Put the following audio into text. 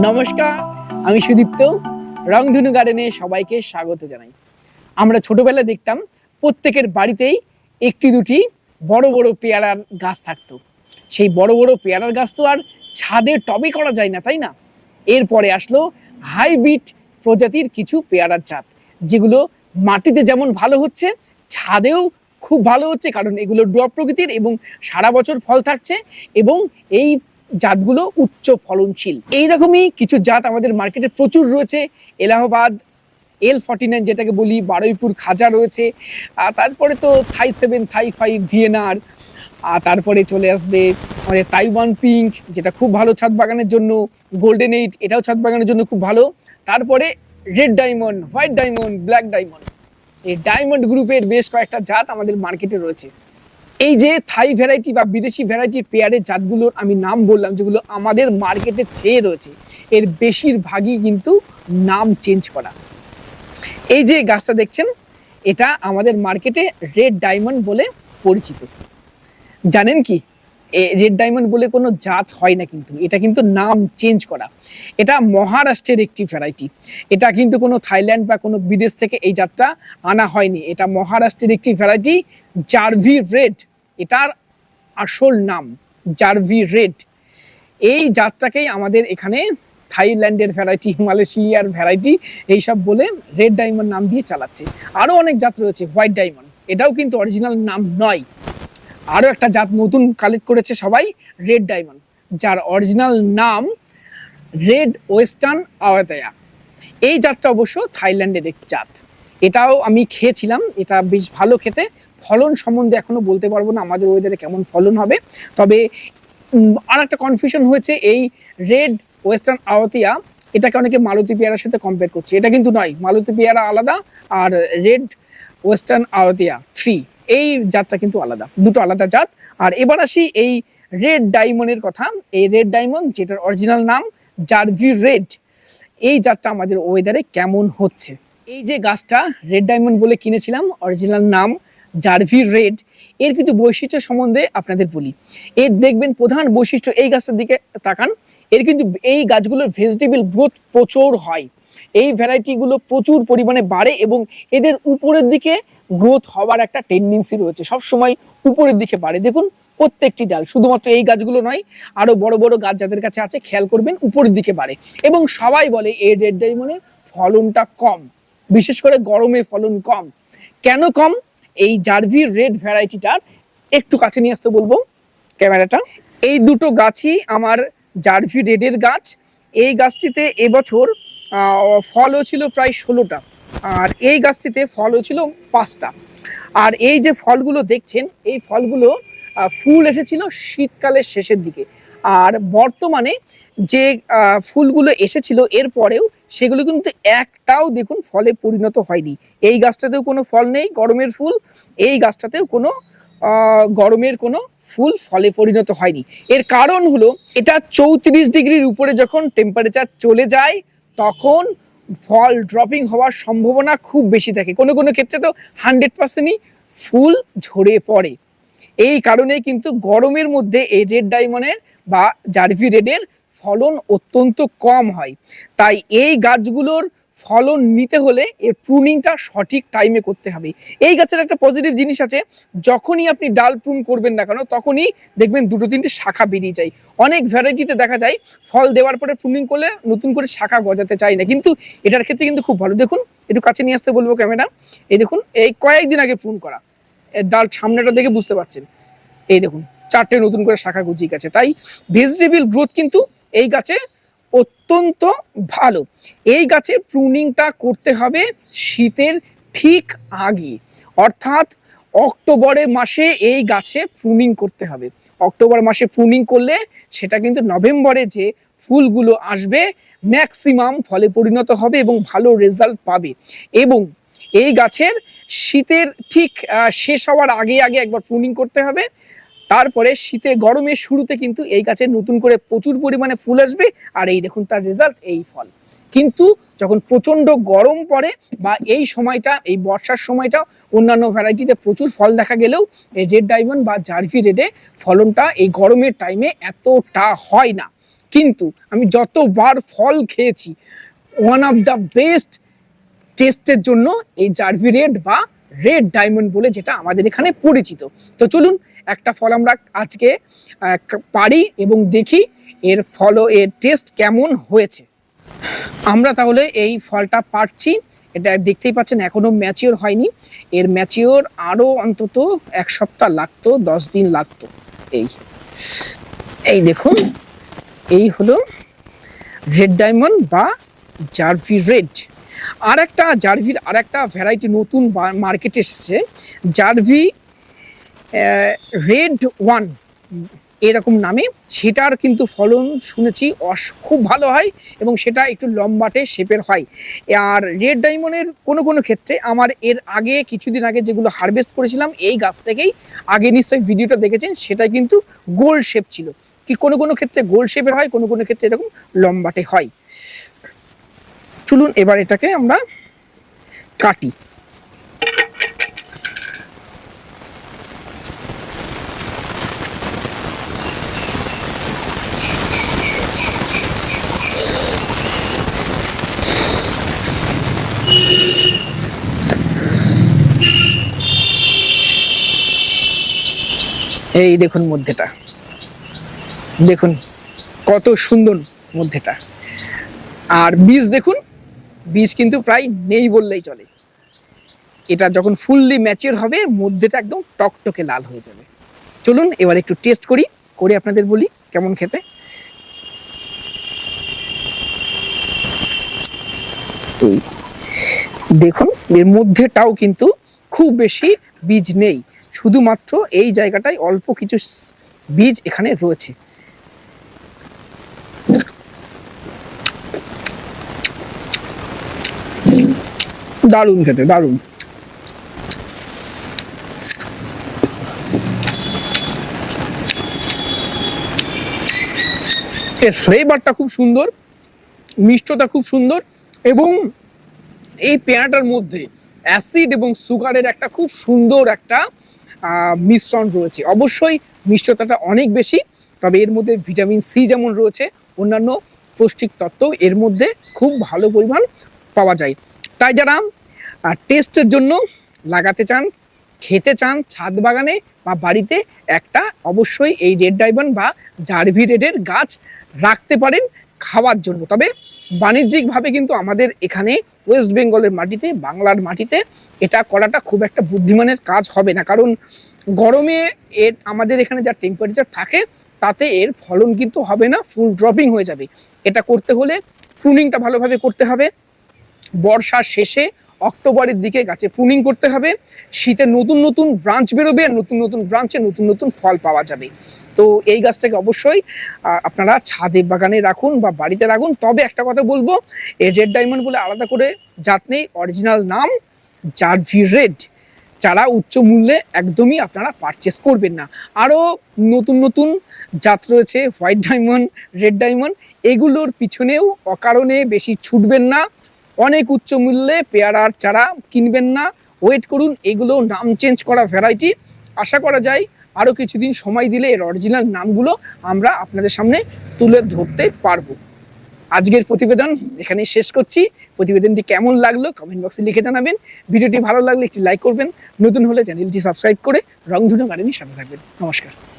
নমস্কার, আমি সুদীপ্ত, রংধনু গার্ডেনে সবাইকে স্বাগত জানাই। আমরা ছোটবেলায় দেখতাম প্রত্যেকের বাড়িতেই একটি দুটি বড় বড় পেয়ারার গাছ থাকতো। সেই বড় বড় পেয়ারার গাছ তো আর ছাদে টবে করা যায় না, তাই না? এরপরে আসলো হাইব্রিড প্রজাতির কিছু পেয়ারার জাত, যেগুলো মাটিতে যেমন ভালো হচ্ছে, ছাদেও খুব ভালো হচ্ছে, কারণ এগুলো ড্রপ প্রকৃতির এবং সারা বছর ফল থাকছে এবং এই জাতগুলো উচ্চ ফলনশীল। এইরকমই কিছু জাত আমাদের মার্কেটে প্রচুর রয়েছে। এলাহাবাদ এল ফর্টি নাইন যেটাকে বলি, বারুইপুর খাজা রয়েছে। তারপরে তো Thai seven, Thai five VNR আর তারপরে চলে আসবে আমাদের তাইওয়ান পিঙ্ক, যেটা খুব ভালো ছাদ বাগানের জন্য। গোল্ডেন এইট, এটাও ছাদ বাগানের জন্য খুব ভালো। তারপরে red diamond, white diamond, black diamond. এই ডায়মন্ড গ্রুপের বেশ কয়েকটা জাত আমাদের মার্কেটে রয়েছে। এই যে থাই ভ্যারাইটি বা বিদেশি ভ্যারাইটির পেয়ারের জাতগুলোর আমি নাম বললাম, যেগুলো আমাদের মার্কেটে ছেয়ে রয়েছে, এর বেশিরভাগই কিন্তু নাম চেঞ্জ করা। এই যে গাছটা দেখছেন, এটা আমাদের মার্কেটে রেড ডায়মন্ড বলে পরিচিত। জানেন কি? রেড ডায়মন্ড বলে কোনো জাত হয় না কিন্তু, এটা কিন্তু নাম চেঞ্জ করা। এটা মহারাষ্ট্রের একটি ভ্যারাইটি এটা কিন্তু কোনো থাইল্যান্ড বা কোনো বিদেশ থেকে এই জাতটা আনা হয়নি। এটা মহারাষ্ট্রের একটি ভ্যারাইটি জার্ভি রেড এটার আসল নাম, জারভি রেড। এই জাতটাকেই আমাদের এখানে থাইল্যান্ডের ভ্যারাইটি, মালয়েশিয়ার ভ্যারাইটি, এইসব বলে রেড ডায়মন্ড নাম দিয়ে চালাচ্ছে। আরও অনেক জাত রয়েছে, হোয়াইট ডায়মন্ড। এটাও কিন্তু অরিজিনাল নাম নয়। আরও একটা জাত নতুন কালেক্ট করেছে সবাই, রেড ডায়মন্ড, যার অরিজিনাল নাম রেড ওয়েস্টার্ন আওয়াতায়া এই জাতটা অবশ্য থাইল্যান্ডের এক জাত। এটাও আমি খেয়েছিলাম, এটা বেশ ভালো খেতে। ফলন সম্বন্ধে এখনও বলতে পারব না, আমাদের ওয়েদারে কেমন ফলন হবে। তবে আর একটা কনফিউশন হয়েছে, এই রেড ওয়েস্টার্ন আওয়াতিয়া এটাকে অনেকে মালতী পেয়ারার সাথে কম্পেয়ার করছে। এটা কিন্তু নয়, মালতী পেয়ারা আলাদা আর রেড ওয়েস্টার্ন আওয়াতিয়া থ্রি এই জাতটা কিন্তু আলাদা, দুটো আলাদা জাত। আর এবার আসি এই রেড ডায়মন্ডের কথা, এই রেড ডায়মন্ড যেটার অরিজিনাল নাম জারভি রেড এই জাতটা আমাদের ওয়েদারে কেমন হচ্ছে? এই যে গাছটা রেড ডায়মন্ড বলে কিনেছিলাম অরিজিনাল নাম জারভি রেড এর কিছু বৈশিষ্ট্য সম্বন্ধে আপনাদের বলি। এর দেখবেন প্রধান বৈশিষ্ট্য এই গাছটার দিকে তাকান, এর কিন্তু এই গাছগুলোর ভেজিটেবল গ্রোথ প্রচুর হয়। এই ভ্যারাইটিগুলো প্রচুর পরিমাণে বাড়ে এবং এদের উপরের দিকে গ্রোথ হওয়ার একটা টেন্ডেন্সি রয়েছে। সব সময় উপরের দিকে বাড়ে। দেখুন, প্রত্যেকটি ডাল, শুধুমাত্র এই গাছগুলো নয়, আরও বড় বড় গাছ যাদের কাছে আছে, খেয়াল করবেন, উপরের দিকে বাড়ে। এবং সবাই বলে এই রেড ডায়মন্ডের ফলনটা কম। বিশেষ করে গরমে ফলন কম। কেন কম? এই জারভি রেড ভ্যারাইটিটার একটু কাছে নিয়ে আসতে বলব ক্যামেরাটা। এই দুটো গাছই আমার জারভি রেডের গাছ। এই গাছটিতে এবছর ফলও ছিল প্রায় ষোলোটা। আর এই গাছটিতে ফলও ছিল পাঁচটা। আর এই যে ফলগুলো দেখছেন, এই ফলগুলো ফুল এসেছিল শীতকালের শেষের দিকে। আর বর্তমানে যে ফুলগুলো এসেছিল এরপরেও সেগুলো কিন্তু একটাও দেখুন ফলে পরিণত হয়নি। এই গাছটাতেও কোনো ফল নেই, গরমের ফুল। এই গাছটাতেও কোনো গরমের কোনো ফুল ফলে পরিণত হয়নি। এর কারণ হলো, এটা চৌত্রিশ ডিগ্রির উপরে যখন টেম্পারেচার চলে যায়, তখন ফল ড্রপিং হওয়ার সম্ভাবনা খুব বেশি থাকে। কোনো কোনো ক্ষেত্রে তো হান্ড্রেড পার্সেন্টই ফুল ঝরে পড়ে। এই কারণে কিন্তু গরমের মধ্যে এই রেড ডায়মন্ডের বা জারভি রেডের ফলন অত্যন্ত কম হয়। তাই এই গাছগুলোর ফলন নিতে হলে এর প্রুনিংটা সঠিক টাইমে করতে হবে। এই গাছের একটা পজিটিভ জিনিস আছে, যখনই আপনি ডাল প্রুন করবেন না কেন, তখনই দেখবেন দুটো তিনটে শাখা বেরিয়ে যায়। অনেক ভ্যারাইটিতে দেখা যায়, ফল দেওয়ার পরে প্রুনিং করলে নতুন করে শাখা গজাতে চায় না। কিন্তু এটার ক্ষেত্রে কিন্তু খুব ভালো। দেখুন, একটু কাছে নিয়ে আসতে বলব ক্যামেরা এই দেখুন, এই কয়েকদিন আগে প্রুন করা। ডাল সামনেটা দেখে বুঝতে পারছেন। এই দেখুন চারটে নতুন করে শাখা গজিয়ে গেছে। তাই ভেজিটেবল গ্রোথ কিন্তু এই গাছে অত্যন্ত ভালো। এই গাছে প্রুনিংটা করতে হবে শীতের ঠিক আগে। অর্থাৎ অক্টোবরের মাসে এই গাছে প্রুনিং করতে হবে। অক্টোবর মাসে প্রুনিং করলে সেটা কিন্তু নভেম্বরে যে ফুলগুলো আসবে ম্যাক্সিমাম ফলে পরিণত হবে এবং ভালো রেজাল্ট পাবে। এবং এই গাছের শীতের ঠিক শেষ হওয়ার আগে আগে একবার প্রুনিং করতে হবে। তারপরে শীতে গরমের শুরুতে কিন্তু এই গাছের নতুন করে প্রচুর পরিমাণে ফুল আসবে আর এই দেখুন তার রেজাল্ট এই ফল। কিন্তু যখন প্রচণ্ড গরম পড়ে বা এই সময়টা, এই বর্ষার সময়টা, অন্যান্য ভ্যারাইটিতে প্রচুর ফল দেখা গেলেও এই রেড ডায়মন্ড বা জার্ভি রেডে ফলনটা এই গরমের টাইমে এতটা হয় না। কিন্তু আমি যতবার ফল খেয়েছি ওয়ান অফ দ্য বেস্ট টেস্টের জন্য এই জার্ভি রেড বা রেড ডায়মন্ড বলে যেটা আমাদের এখানে পরিচিত। তো চলুন একটা ফল আমরা আজকে পারি এবং দেখি এর ফলো এর টেস্ট কেমন হয়েছে। আমরা তাহলে এই ফলটা পাচ্ছি এটা দেখতেই পাচ্ছেন, এখনও ম্যাচিওর হয়নি। এর ম্যাচিওর আরও অন্তত এক সপ্তাহ লাগতো, দশ দিন লাগতো। এই এই দেখুন, এই হলো রেড ডায়মন্ড বা জার্ভি রেড আর একটা জার্ভির আর একটা ভ্যারাইটি নতুন মার্কেটে এসেছে। জার্ভি রেড ওয়ান এরকম নামে। সেটার কিন্তু ফলন শুনেছি অস- খুব ভালো হয় এবং সেটা একটু লম্বাটে শেপের হয়। আর রেড ডায়মন্ডের কোনো কোনো ক্ষেত্রে আমার এর আগে কিছুদিন আগে যেগুলো হারভেস্ট করেছিলাম, এই গাছ থেকেই আগে নিশ্চয়ই ভিডিওটা দেখেছেন সেটা কিন্তু গোল্ড শেপ ছিল। কি কোনো কোনো ক্ষেত্রে গোল্ড শেপের হয়, কোনো কোনো ক্ষেত্রে এরকম লম্বাটে হয়। চলুন এবার এটাকে আমরা কাটি। এই দেখুন মধ্যেটা। দেখুন, কত সুন্দর মধ্যেটা। আর বীজ দেখুন, বীজ কিন্তু প্রায় নেই বললেই চলে। এটা যখন ফুললি ম্যাচিওর হবে, মধ্যেটা একদম টকটকে লাল হয়ে যাবে। চলুন এবার একটু টেস্ট করি, করে আপনাদের বলি কেমন খেতে। দেখুন, এর মধ্যেটাও কিন্তু খুব বেশি বীজ নেই। শুধুমাত্র এই জায়গাটায় অল্প কিছু বীজ এখানে রয়েছে। দারুণ খেতে, দারুণ। এর ফ্লেভারটা খুব সুন্দর, মিষ্টতা খুব সুন্দর এবং এই পেয়ারাটার মধ্যে অ্যাসিড এবং সুগারের একটা খুব সুন্দর একটা মিশ্রণ রয়েছে। অবশ্যই মিষ্টতাটা অনেক বেশি, তবে এর মধ্যে ভিটামিন সি যেমন রয়েছে, অন্যান্য পৌষ্টিক তত্ত্ব এর মধ্যে খুব ভালো পরিমাণ পাওয়া যায়। তাই যারা টেস্টের জন্য লাগাতে চান, খেতে চান ছাদ বাগানে বা বাড়িতে একটা অবশ্যই এই রেড ডায়মন্ড বা জারভি রেডের গাছ রাখতে পারেন। খাওয়ার জন্য। তবে বাণিজ্যিকভাবে কিন্তু আমাদের এখানে ওয়েস্ট বেঙ্গলের মাটিতে, বাংলার মাটিতে এটা করাটা খুব একটা বুদ্ধিমানের কাজ হবে না। কারণ গরমে এর আমাদের এখানে যা টেম্পারেচার থাকে, তাতে এর ফলন কিন্তু হবে না ফুল ড্রপিং হয়ে যাবে। এটা করতে হলে প্রুনিংটা ভালোভাবে করতে হবে। বর্ষার শেষে অক্টোবরের দিকে গাছে প্রুনিং করতে হবে। শীতে নতুন নতুন ব্রাঞ্চ বেরোবে, নতুন নতুন ব্রাঞ্চে নতুন নতুন ফল পাওয়া যাবে। তো এই গাছটাকে অবশ্যই আপনারা ছাদে বাগানে রাখুন বা বাড়িতে রাখুন। তবে একটা কথা বলব, এই রেড ডায়মন্ড বলে আলাদা করে জাত নেই, অরিজিনাল নাম জারভি রেড। যারা উচ্চ মূল্যে একদমই আপনারা পারচেস করবেন না। আরও নতুন নতুন জাত রয়েছে হোয়াইট ডায়মন্ড রেড ডায়মন্ড এগুলোর পিছনেও অকারণে বেশি ছুটবেন না। অনেক উচ্চ মূল্যে পেয়ারার চারা কিনবেন না। ওয়েট করুন, এগুলো নাম চেঞ্জ করা ভ্যারাইটি আশা করা যায় আরও কিছুদিন সময় দিলে এর অরিজিনাল নামগুলো আমরা আপনাদের সামনে তুলে ধরতে পারব। আজকের প্রতিবেদন এখানেই শেষ করছি। প্রতিবেদনটি কেমন লাগল কমেন্ট বক্সে লিখে জানাবেন। ভিডিওটি ভালো লাগলে একটি লাইক করবেন। নতুন হলে চ্যানেলটি সাবস্ক্রাইব করে রংধনু গার্ডেনের সাথে থাকবেন। নমস্কার।